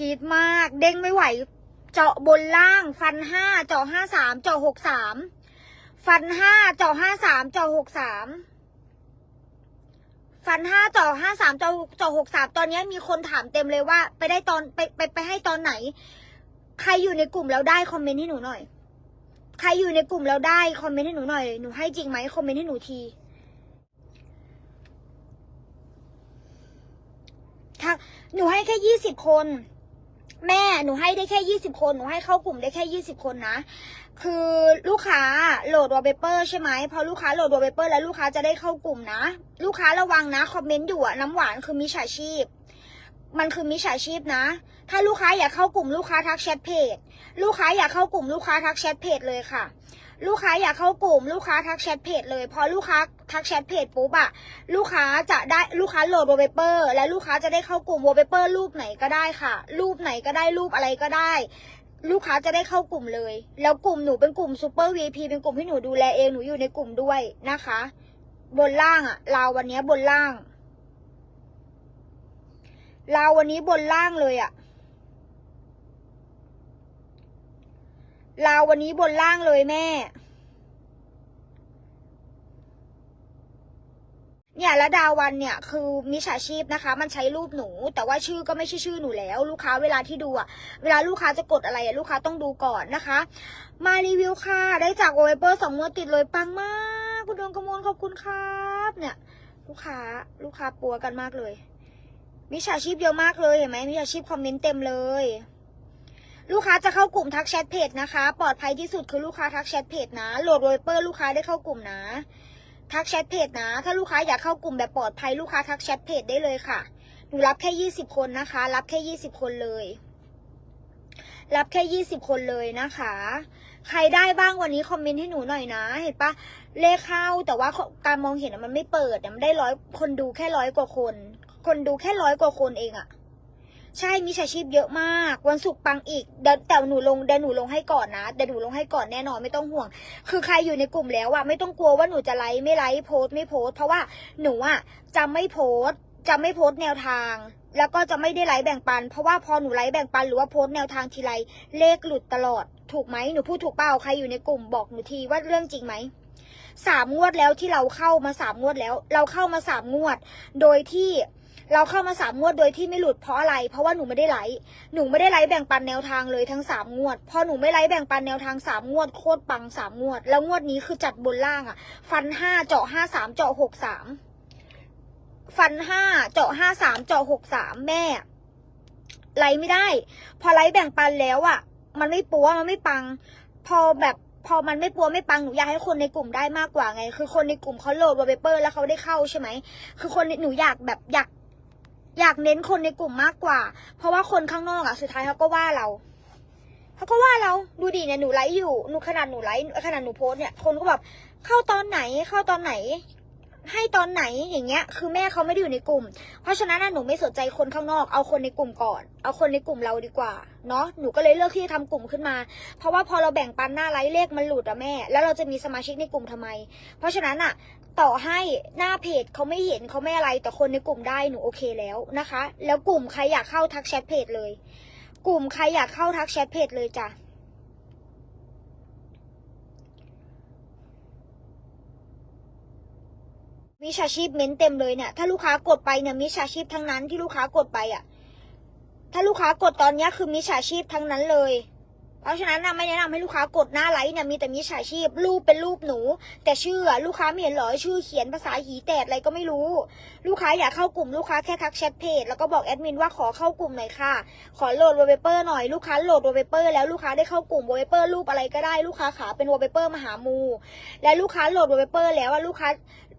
กรีดมาก เด้งไม่ไหว เจาะบนล่าง ฟันห้าเจาะห้าสามเจาะหกสามฟันห้าเจาะห้าสามเจาะหกสามฟันห้าเจาะห้าสามเจาะเจาะหกสามตอนนี้มีคนถามเต็มเลยว่า ไปได้ตอนไปไปไปให้ตอนไหน ใครอยู่ในกลุ่มแล้วได้คอมเมนต์ให้หนูหน่อย ใครอยู่ในกลุ่มแล้วได้คอมเมนต์ให้หนูหน่อยหนูให้จริงไหมคอมเมนต์ให้หนูทีถ้าหนูให้แค่ยี่สิบคน แม่หนูให้ได้แค่ยี่สิบคนหนูให้เข้ากลุ่มได้แค่ยี่สิบคนนะ คือลูกค้าโหลดวอลเปเปอร์ใช่ไหมพอลูกค้าโหลดวอลเปเปอร์แล้วลูกค้าจะได้เข้ากลุ่มนะ ลูกค้าระวังนะคอมเมนต์อยู่อะน้ำหวานคือมิจฉาชีพ มันคือมิจฉาชีพนะ ถ้าลูกค้าอยากเข้ากลุ่มลูกค้าทักแชทเพจลูกค้าอยากเข้ากลุ่มลูกค้าทักแชทเพจเลยค่ะ ลูกค้าอยากเข้ากลุ่ม ลูกค้าทักแชทเพจเลยพอลูกค้าทักแชทเพจปุ๊บอะลูกค้าจะได้ลูกค้าโหลดวอลเปเปอร์และลูกค้าจะได้เข้ากลุ่มวอลเปเปอร์รูปไหนก็ได้ค่ะ รูปไหนก็ได้รูปอะไรก็ได้ ลูกค้าจะได้เข้ากลุ่มเลย แล้วกลุ่มหนูเป็นกลุ่มซูเปอร์ VIP เป็นกลุ่มที่หนูดูแลเองหนูอยู่ในกลุ่มด้วยนะคะ บนล่างอะลาววันนี้บนล่างลาววันนี้บนล่างเลยอะลาววันนี้บนล่างเลยแม่ เนี่ยและดาวันเนี่ยคือมิจฉาชีพนะคะ มันใช้รูปหนู แต่ว่าชื่อก็ไม่ใช่ชื่อหนูแล้ว ลูกค้าเวลาที่ดูอะเวลาลูกค้าจะกดอะไรอะลูกค้าต้องดูก่อนนะคะ มารีวิวค่ะได้จากโอเวเปอร์สองงวดติดเลยปังมาก คุณดวงกระมวลขอบคุณครับเนี่ย ลูกค้าลูกค้าปัวกันมากเลยมิจฉาชีพเยอะมากเลยเห็นไหมมิจฉาชีพคอมเมนต์เต็มเลย ลูกค้าจะเข้ากลุ่มทักแชทเพจนะคะ ปลอดภัยที่สุดคือลูกค้าทักแชทเพจนะโหลดโรยเปอร์ลูกค้าได้เข้ากลุ่มนะ ทักแชทเพจนะ ถ้าลูกค้าอยากเข้ากลุ่มแบบปลอดภัยลูกค้าทักแชทเพจได้เลยค่ะ หนูรับแค่ยี่สิบคนนะคะ รับแค่ยี่สิบคนเลย รับแค่ยี่สิบคนเลยนะคะ ใครได้บ้างวันนี้คอมเมนต์ให้หนูหน่อยนะ เห็นปะเลขเข้าแต่ว่าการมองเห็นมันไม่เปิดมันได้ร้อยคนดูแค่ร้อยกว่าคน คนดูแค่ร้อยกว่าคนเองอะ ใช่มีชาชีพเยอะมาก วันศุกร์ปังอีกเดี๋ยวแต่หนูลงเดี๋ยวหนูลงให้ก่อนนะเดี๋ยวหนูลงให้ก่อนแน่นอนไม่ต้องห่วง คือใครอยู่ในกลุ่มแล้วอะไม่ต้องกลัวว่าหนูจะไลฟ์ไม่ไลฟ์โพสต์ไม่โพสต์เพราะว่าหนูอะจะไม่โพสต์จะไม่โพสต์แนวทาง แล้วก็จะไม่ได้ไลฟ์แบ่งปัน เพราะว่าพอหนูไลฟ์แบ่งปันหรือว่าโพสต์แนวทางทีไรเลขหลุดตลอด ถูกไหมหนูพูดถูกเปล่าใครอยู่ในกลุ่มบอกหนูทีว่าเรื่องจริงไหมสามงวดแล้วที่เราเข้ามาสามงวดแล้ว เราเข้ามาสามงวด โดยที่ เราเข้ามาสามงวดโดยที่ไม่หลุดเพราะอะไร เพราะว่าหนูไม่ได้ไลฟ์หนูไม่ได้ไลฟ์แบ่งปันแนวทางเลยทั้งสามงวด พอหนูไม่ไลฟ์แบ่งปันแนวทางสามงวดโคตรปังสามงวด แล้วงวดนี้คือจัดบนล่างอะฟันห้าเจาะห้าสามเจาะหกสามฟันห้าเจาะห้าสามเจาะหกสามแม่ไลฟ์ไม่ได้ พอไลฟ์แบ่งปันแล้วอะมันไม่ปัวมันไม่ปัง พอแบบพอมันไม่ปัวไม่ปังหนูอยากให้คนในกลุ่มได้มากกว่าไง คือคนในกลุ่มเขาโหลดวอลเปเปอร์แล้วเขาได้เข้าใช่ไหมคือคนในหนูอยากแบบอยาก อยากเน้นคนในกลุ่มมากกว่า เพราะว่าคนข้างนอกอะสุดท้ายเขาก็ว่าเราเขาก็ว่าเราดูดิเนี่ยหนูไลฟ์อยู่หนูขนาดหนูไลฟ์ขนาดหนูโพสเนี่ยคนก็แบบเข้าตอนไหนเข้าตอนไหน ให้ตอนไหนอย่างเงี้ย คือแม่เขาไม่ได้อยู่ในกลุ่ม เพราะฉะนั้นน่ะหนูไม่สนใจคนข้างนอก เอาคนในกลุ่มก่อน เอาคนในกลุ่มเราดีกว่าเนาะหนูก็เลยเลือกที่จะทำกลุ่มขึ้นมา เพราะว่าพอเราแบ่งปันหน้าไลฟ์เลขมันหลุดอะแม่ แล้วเราจะมีสมาชิกในกลุ่มทำไม เพราะฉะนั้นอะ ต่อให้หน้าเพจเขาไม่เห็นเขาไม่อะไรแต่คนในกลุ่มได้หนูโอเคแล้วนะคะ แล้วกลุ่มใครอยากเข้าทักแชทเพจเลย กลุ่มใครอยากเข้าทักแชทเพจเลยจ้ะมิจฉาชีพเม้นเต็มเลยเนี่ยถ้าลูกค้ากดไปเนี่ยมิจฉาชีพทั้งนั้นที่ลูกค้ากดไปอะ ถ้าลูกค้ากดตอนนี้คือมิจฉาชีพทั้งนั้นเลย ราะฉะนั้นนะไม่แนะนำให้ลูกค้ากดหน้าไลฟ์เนี่ยมีแต่มิจฉาชีพรูปเป็นรูปหนู แต่ชื่อลูกค้าไม่เห็นหรอชื่อเขียนภาษาหีแตดอะไรก็ไม่รู้ ลูกค้าอยากเข้ากลุ่มลูกค้าแค่ทักแชทเพจแล้วก็บอกแอดมินว่าขอเข้ากลุ่มหน่อยค่ะ ขอโหลดวอลเปเปอร์หน่อยลูกค้าโหลดวอลเปเปอร์แล้วลูกค้าได้เข้ากลุ่มวอลเปเปอร์รูปอะไรก็ได้ลูกค้าขาเป็นวอลเปเปอร์มหามู และลูกค้าโหลดวอลเปเปอร์แล้วว่าลูกค้า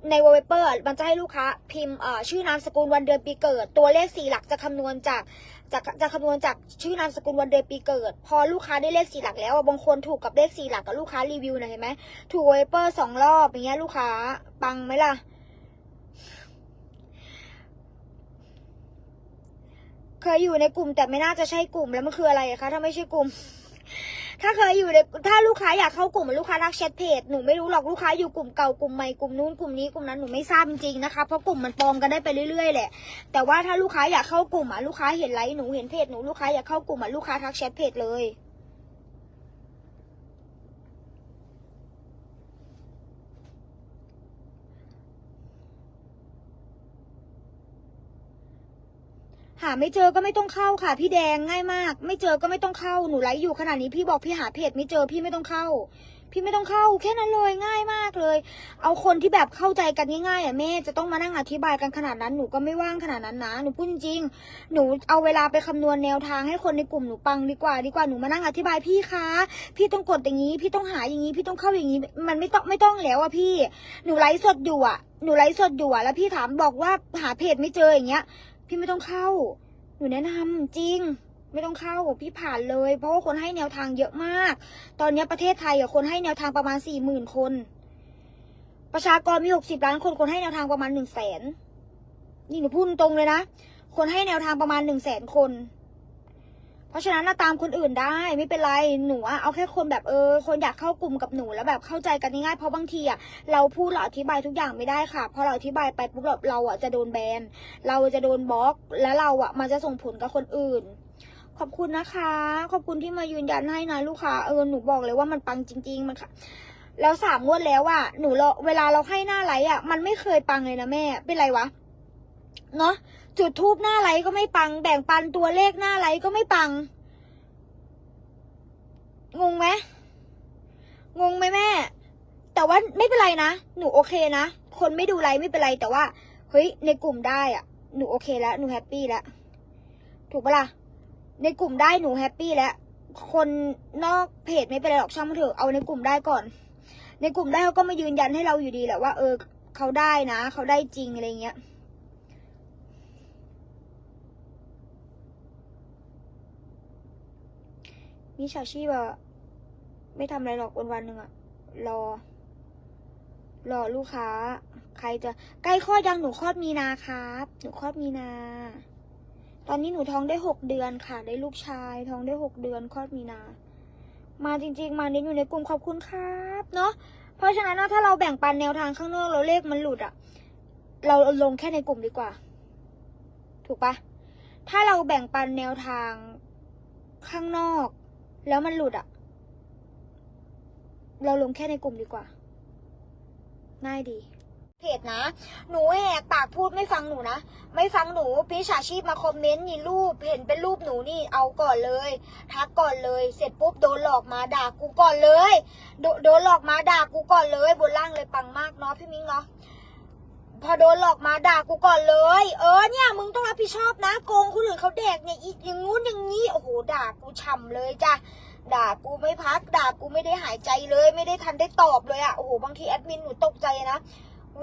ในวอลเปเปอร์มันจะให้ลูกค้าพิมพ์ชื่อนามสกุลวันเดือนปีเกิด ตัวเลขสี่หลักจะคำนวณจากจะจะคำนวณจากชื่อนามสกุลวันเดือนปีเกิด พอลูกค้าได้เลขสี่หลักแล้วบางคนถูกกับเลขสี่หลักกับลูกค้ารีวิวนะเห็นไหมถูกวอลเปเปอร์สองรอบอย่างเงี้ยลูกค้าปังไหมล่ะเคยอยู่ในกลุ่มแต่ไม่น่าจะใช่กลุ่มแล้วมันคืออะไรคะถ้าไม่ใช่กลุ่ม ถ้าเคยอยู่ในถ้าลูกค้าอยากเข้ากลุ่มลูกค้าทักแชทเพจหนูไม่รู้หรอกลูกค้าอยู่กลุ่มเก่ากลุ่มใหม่กลุ่มนู้นกลุ่มนี้กลุ่มนั้นหนูไม่ทราบจริงๆนะคะเพราะกลุ่มมันปลอมกันได้ไปเรื่อยๆแหละแต่ว่าถ้าลูกค้าอยากเข้ากลุ่มอะลูกค้าเห็นไลน์หนูเห็นเพจหนูลูกค้าอยากเข้ากลุ่มอะลูกค้าทักแชทเพจเลย หาไม่เจอก็ไม่ต้องเข้าค่ะ พี่แดงง่ายมาก ไม่เจอก็ไม่ต้องเข้าหนูไลฟ์อยู่ขนาดนี้พี่บอกพี่หาเพจไม่เจอพี่ไม่ต้องเข้า พี่ไม่ต้องเข้า แค่นั้นเลยง่ายมากเลย เอาคนที่แบบเข้าใจกันง่ายๆอะแม่จะต้องมานั่งอธิบายกันขนาดนั้นหนูก็ไม่ว่างขนาดนั้นนะหนูพูดจริงๆหนูเอาเวลาไปคำนวณแนวทางให้คนในกลุ่มหนูปังดีกว่า ดีกว่าหนูมานั่งอธิบายพี่คะพี่ต้องกดอย่างนี้ พี่ต้องหาอย่างนี้ พี่ต้องเข้าอย่างนี้ มันไม่ต้องไม่ต้องแล้วอะพี่ หนูไลฟ์สดอยู่อะหนูไลฟ์สดอยู่อะแล้วพี่ถามบอกว่าหาเพจไม่เจออย่างเงี้ย พี่ไม่ต้องเข้า หนูแนะนำจริง ไม่ต้องเข้าพี่ผ่านเลย เพราะว่าคนให้แนวทางเยอะมาก ตอนนี้ประเทศไทยอะคนให้แนวทางประมาณสี่หมื่นคน ประชากรมีหกสิบล้านคนคนให้แนวทางประมาณหนึ่งแสนนี่หนูพูดตรงเลยนะ คนให้แนวทางประมาณหนึ่งแสนคน เพราะฉะนั้นตามคนอื่นได้ไม่เป็นไรหนูเอาแค่คนแบบเออ คนอยากเข้ากลุ่มกับหนูแล้วแบบเข้าใจกันง่ายๆเพราะบางทีอะเราพูดเราอธิบายทุกอย่างไม่ได้ค่ะพอเราอธิบายไปปุ๊บเราเราอะจะโดนแบนเราจะโดนบล็อก แล้วเราอะมันจะส่งผลกับคนอื่น ขอบคุณนะคะ ขอบคุณที่มายืนยันให้นะลูกค้าเออหนูบอกเลยว่ามันปังจริง ๆ มันค่ะแล้วสามงวดแล้วอะหนูเราเวลาเราให้หน้าไลฟ์อะมันไม่เคยปังเลยนะแม่เป็นไรวะ เนาะจุดทูบหน้าไลก็ไม่ปัง แบ่งปันตัวเลขหน้าไลก็ไม่ปัง งงไหมงงไหมแม่ แต่ว่าไม่เป็นไรนะหนูโอเคนะคนไม่ดูไลไม่เป็นไรแต่ว่าเฮ้ยในกลุ่มได้อะหนูโอเคแล้วหนูแฮปปี้แล้วถูกปะล่ะในกลุ่มได้หนูแฮปปี้แล้วคนนอกเพจไม่เป็นไรหรอกช่างมันเถอะเอาในกลุ่มได้ก่อน ในกลุ่มได้เขาก็มายืนยันให้เราอยู่ดีแหละว่า เออเขาได้นะเขาได้จริงอะไรเงี้ย มิชาชีพอะไม่ทำอะไรหรอกวันวันหนึ่งอะรอ รอลูกค้า ใครจะใกล้คลอดยังหนูคลอดมีนาครับ หนูคลอดมีนา ตอนนี้หนูท้องได้หกเดือนค่ะ ได้ลูกชาย ท้องได้หกเดือนคลอดมีนา มาจริง ๆ มาเน้นอยู่ในกลุ่มขอบคุณครับเนาะเพราะฉะนั้นถ้าเราแบ่งปันแนวทางข้างนอกเราเลขมันหลุดอะเราลงแค่ในกลุ่มดีกว่า ถูกปะถ้าเราแบ่งปันแนวทางข้างนอก แล้วมันหลุดอะเราลงแค่ในกลุ่มดีกว่า ง่ายดี เพจนะ หนูแหกปากพูดไม่ฟังหนูนะ ไม่ฟังหนูพี่ฉาชีพมาคอมเมนต์นี่รูป เห็นเป็นรูปหนูนี่เอาก่อนเลย ทักก่อนเลย เสร็จปุ๊บโดนหลอกมาด่ากูก่อนเลย โดโดนหลอกมาด่ากูก่อนเลย บนล่างเลยปังมากเนาะพี่มิ้งเนาะ พอโดนหลอกมาด่ากูก่อนเลย เออเนี่ยมึงต้องรับผิดชอบนะโกงคนอื่นเขาแดกเนี่ยอีกอย่างงู้นอย่างนี้โอ้โหด่ากูฉ่ำเลยจ้ะด่ากูไม่พักด่ากูไม่ได้หายใจเลย ไม่ได้ทันได้ตอบเลยอะโอ้โหบางทีแอดมินหนูตกใจนะ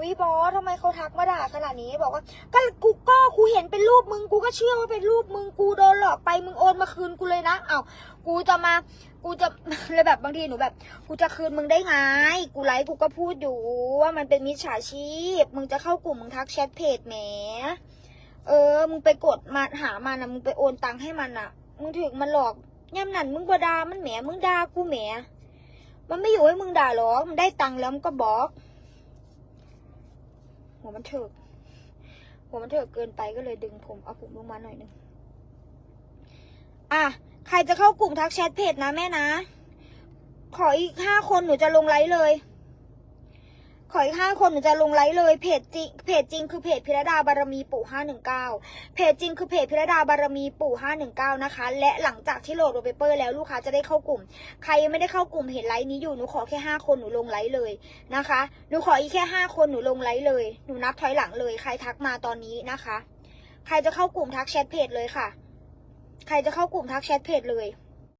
วิบอสทำไมเขาทักมาด่าขนาดนี้บอกว่าก็กูก็กูเห็นเป็นรูปมึงกูก็เชื่อว่าเป็นรูปมึงกูโดนหลอกไปมึงโอนมาคืนกูเลยนะเอ้ากูจะมากูจะเลยแบบบางทีหนูแบบ กูจะคืนมึงได้ไงกูไลฟ์กูก็พูดอยู่ว่ามันเป็นมิจฉาชีพ มึงจะเข้ากลุ่มมึงทักแชทเพจแหมเออ มึงไปกดมาหามันนะมึงไปโอนตังค์ให้มันอะมึงถึงมันหลอกย่ำนั่นมึงบ่ดามันแหมมึงด่ากูแหมมันไม่อยู่ให้มึงด่าหรอกมันได้ตังค์แล้วมันก็บอก หัวมันเถิกหัวมันเถิกเกินไปก็เลยดึงผมเอาผมลงมาหน่อยหนึงอะใครจะเข้ากลุ่มทักแชทเพจนะแม่นะ ขออีกห้าคนหนูจะลงไลฟ์เลย ขออีกห้าคนหนูจะลงไลฟ์เลยเพจจริงเพจจริงคือเพจพิรดาบารมีปู่ห้าหนึ่งเก้าเพจจริงคือเพจพิรดาบารมีปู่ห้าหนึ่งเก้านะคะ และหลังจากที่โหลดโรเปเปอร์แล้วลูกค้าจะได้เข้ากลุ่ม ใครยังไม่ได้เข้ากลุ่มเห็นไลฟ์นี้อยู่หนูขอแค่ห้าคนหนูลงไลฟ์เลยนะคะหนูขออีกแค่ห้าคนหนูลงไลฟ์เลยหนูนับถอยหลังเลย ใครทักมาตอนนี้นะคะ ใครจะเข้ากลุ่มทักแชทเพจเลยค่ะ ใครจะเข้ากลุ่มทักแชทเพจเลย